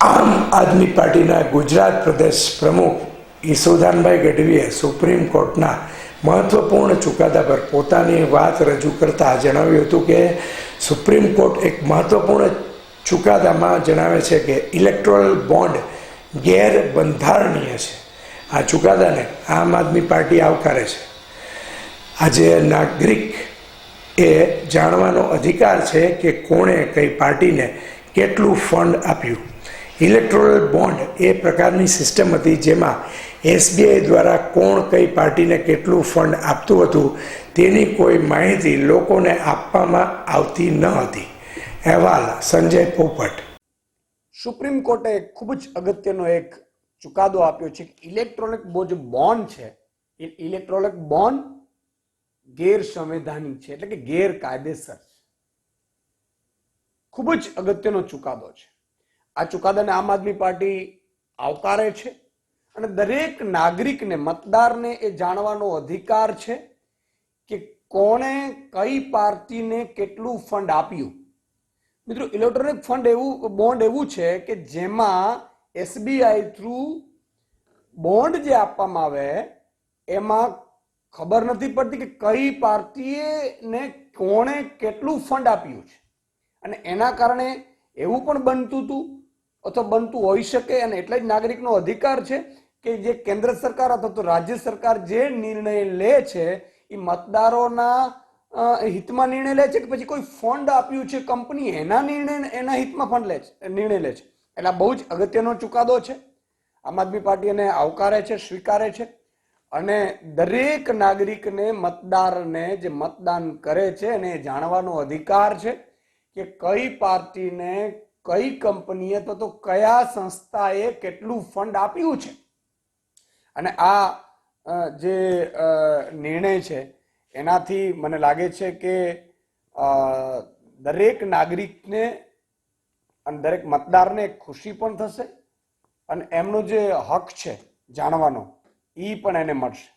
આમ આદમી પાર્ટીના ગુજરાત પ્રદેશ પ્રમુખ ઈસુદાનભાઈ ગઢવીએ સુપ્રીમ કોર્ટના મહત્વપૂર્ણ ચુકાદા પર પોતાની વાત રજૂ કરતા જણાવ્યું હતું કે સુપ્રીમ કોર્ટ એક મહત્વપૂર્ણ ચુકાદામાં જણાવે છે કે ઇલેક્ટ્રોલ બોન્ડ ગેરબંધારણીય છે. આ ચુકાદાને આમ આદમી પાર્ટી આવકારે છે. આજે નાગરિક એ જાણવાનો અધિકાર છે કે કોણે કઈ પાર્ટીને કેટલું ફંડ આપ્યું. ઇલેક્ટ્રોરલ બોન્ડ એ પ્રકારની સિસ્ટમ હતી જેમાં એસબીઆઈ દ્વારા કોણ કઈ પાર્ટીને કેટલું ફંડ આપતું હતું તેની કોઈ માહિતી લોકોને આપવામાં આવતી ન હતી. અહેવાલ સંજય પોપટ. સુપ્રીમ કોર્ટે ખૂબ જ અગત્યનો એક ચુકાદો આપ્યો છે કે ઇલેક્ટ્રોનિક જે બોન્ડ છે, એ ઇલેક્ટ્રોનિક બોન્ડ ગેરસંવૈધાનિક છે, એટલે કે ગેરકાયદેસર છે. ખૂબ જ અગત્યનો ચુકાદો છે. આ ચુકાદાને આમ આદમી પાર્ટી આવકારે છે અને દરેક નાગરિકને, મતદારને એ જાણવાનો અધિકાર છે કે કોણે કઈ પાર્ટીને કેટલું ફંડ આપ્યું. મિત્રો, ઇલેક્ટ્રોનિક ફંડ એવું, બોન્ડ એવું છે કે જેમાં એસબીઆઈ થ્રુ બોન્ડ જે આપવામાં આવે, એમાં ખબર નથી પડતી કે કઈ પાર્ટીએ ને કોણે કેટલું ફંડ આપ્યું છે. અને એના કારણે એવું પણ બનતું હતું અથવા બનતું હોઈ શકે અને એટલે જ નાગરિકનો અધિકાર છે કે જે કેન્દ્ર સરકાર અથવા તો રાજ્ય સરકાર જે નિર્ણય લે છે એ મતદારોના હિતમાં નિર્ણય લે છે કે પછી કોઈ ફંડ આપ્યું છે, કંપની એના નિર્ણય, એના હિતમાં ફંડ લે છે નિર્ણય લે છે. એટલે બહુ જ અગત્યનો ચુકાદો છે. આમ આદમી પાર્ટી એને આવકારે છે, સ્વીકારે છે અને દરેક નાગરિકને મતદારને જે મતદાન કરે છે એને જાણવાનો અધિકાર છે કે કઈ પાર્ટીને કઈ કંપનીએ તો તો કયા સંસ્થાએ કેટલું ફંડ આપ્યું છે? અને આ જે નિર્ણય છે, એનાથી મને લાગે છે કે દરેક નાગરિકને અને દરેક મતદારને ખુશી પણ થશે અને એમનો જે હક છે જાણવાનો એ પણ એને મળશે.